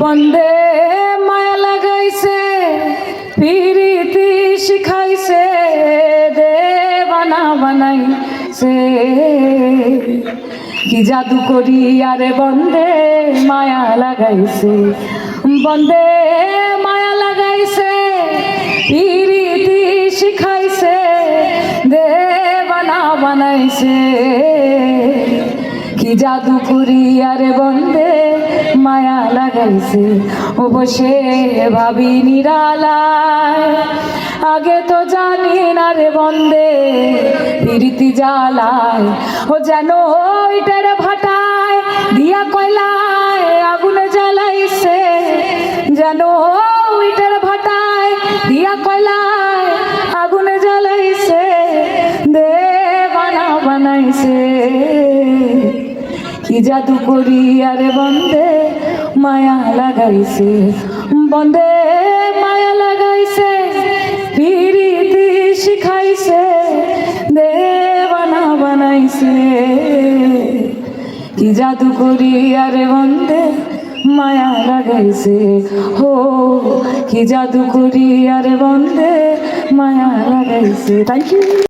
বন্দে মায়া লাগাইছে, পিরিতি শিখাইছে, দেবানা বানাইছে। কি জাদু করি আরে বন্দে মায়া লাগাইছে, বন্দে মায়া লাগাইছে, পিরিতি শিখাইছে, দেবানা বানাইছে। কি জাদু করি আরে বন্দে মায়া লাগাইছে। ও বসে ভাবি নিরালায়। আগে তো জানি না রে বন্দে, প্রীতি জ্বালায়। ও যেন ওইটার ভাটায় দিয়া কয়লায়, আগুনে জ্বালাইছে। যেন ওইটার ভাটায় দিয়া কয়লায়, আগুনে জ্বালাইছে। দে বানা বানাইছে। কি জাদু করি আরে বন্দে মায়া লাগাইছে। বন্দে মায়া লাগাইছে, পিরিতি শিখাইছে দেবানা বানাইছে। কি জাদু করি আরে বন্দে মায়া লাগাইছে, হো, কি জাদু করি আরে বন্দে মায়া লাগাইছে। Thank you